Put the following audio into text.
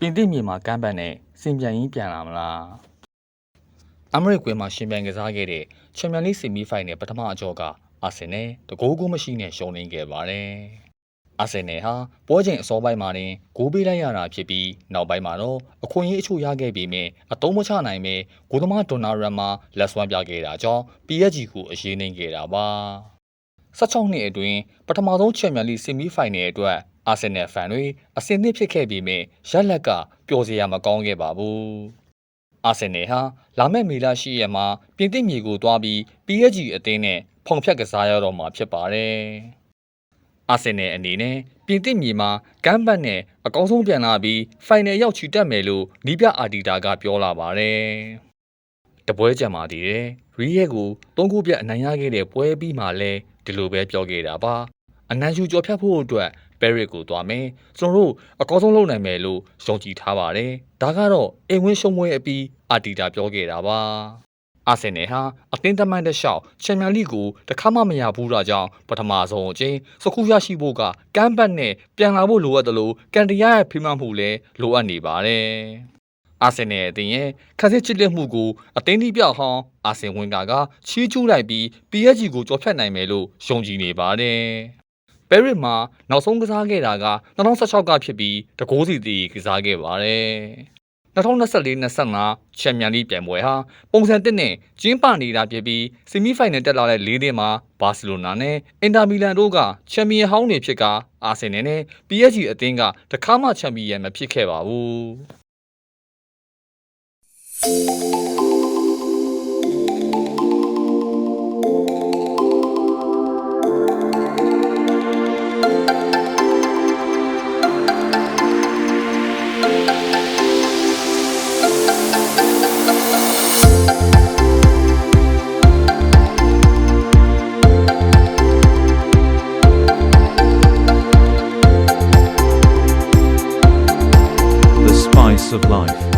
ပြင်သစ်မြေမှာကမ်းပတ်နဲ့စင်ပြန်ရင်းပြန်လာမလားအမရစ်ကွင်းမှာရှင်ပြန်ကစားခဲ့တဲ့ချန်ပီယံလိဆီမီဖိုင်နယ်ပထမအကြောကအာဆင်နယ်တကိုးကိုမရှိနဲ့ရှုံးနေခဲ့ပါတယ်အာဆင်နယ်ဟာပွဲချိန်အစောပိုင်းမှာတင်ဂိုးပေးလိုက်ရတာဖြစ်ပြီးနောက်ပိုင်းမှာတော့အခွင့်အရေးအချို့ရခဲ့ပြီးမြင်အတုံးမချနိုင်ပဲဂိုးသမားဒေါ်နာရမ်မှာလက်စွမ်းပြခဲ့တာကြောင့် PSG ကိုအရေးနှိမ်ခဲ့တာပါ16နှစ်အတွင်းပထမဆုံးချန်ပီယံလိဆီမီဖိုင်နယ်အတွက် အာဆင်နယ်ဖန်တွေအစင်သင့်ဖြစ်ခဲ့ပြီးမြင်ရက်လက်ကပျော်စရာမကောင်းခဲ့ပါဘူးအာဆင်နယ်ဟာလာမယ့်မေလ10ရက်မှာပြင်သစ်မြေကိုတွားပြီး PSG အသင်းနဲ့ဖုန်ဖြတ်ကစားရတော့မှာဖြစ်ပါတယ်အာဆင်နယ်အနေနဲ့ပြင်သစ်မြေမှာကမ်းပတ်နဲ့အကောင်းဆုံးပြန်လာပြီးဖိုင်နယ်ရောက်ချီတက်မယ်လို့နီးပြအာဒီတာကပြောလာပါတယ်တပွဲကြံပါသေးတယ်ရီးရဲကိုသုံးခုပြတ်အနိုင်ရခဲ့တဲ့ပွဲပြီးမှလဲဒီလိုပဲပြောခဲ့တာပါအနန်ယူကြော်ဖြတ်ဖို့အတွက် ပဲရစ်ကိုသွားမယ်ကျွန်တော်တို့အကောင်းဆုံးလုပ်နိုင်မယ်လို့ယုံကြည်ထားပါတယ်ဒါကတော့အိမ်ဝင်းရှုံးပွဲအပြီးအာတီတာပြောခဲ့တာပါအာဆင်နယ်ဟာအသင်းသမိုင်းတစ်လျှောက်ချန်ပီယံလိကိုတစ်ခါမှမရဘူးတာကြောင့်ပထမဆုံးအချိန်စကူရရှိဖို့ကကမ်းပတ်နဲ့ပြန်လာဖို့လိုအပ်တယ်လို့ကန်တီယာရဲ့ဖိမှတ်မှုလည်းလိုအပ်နေပါတယ်အာဆင်နယ်အသင်းရဲ့ခက်စစ်ချစ်လက်မှုကိုအသင်းဒီပြောက်ဟောင်းအာဆင်ဝင်ကာကချီးကျူးလိုက်ပြီး PSG ကိုကြော်ဖြတ်နိုင်မယ်လို့ယုံကြည်နေပါတယ်။ ပဲရစ်မှာနောက်ဆုံးကစားခဲ့တာက2016ကဖြစ်ပြီးတကိုးစီတီကစားခဲ့ပါတယ်။2024-25ချန်ပီယံလိပြိုင်ပွဲဟာပုံစံတစ်နဲ့ကျင်းပနေတာဖြစ်ပြီးဆီမီဖိုင်နယ်တက်လာတဲ့၄သင်းမှာဘာစီလိုနာနဲ့အင်တာမီလန်တို့ကချန်ပီယံဟောင်းတွေဖြစ်ကအာဆင်နယ်နဲ့ PSG အသင်းကတခါမှချန်ပီယံမဖြစ်ခဲ့ပါဘူး။ of life.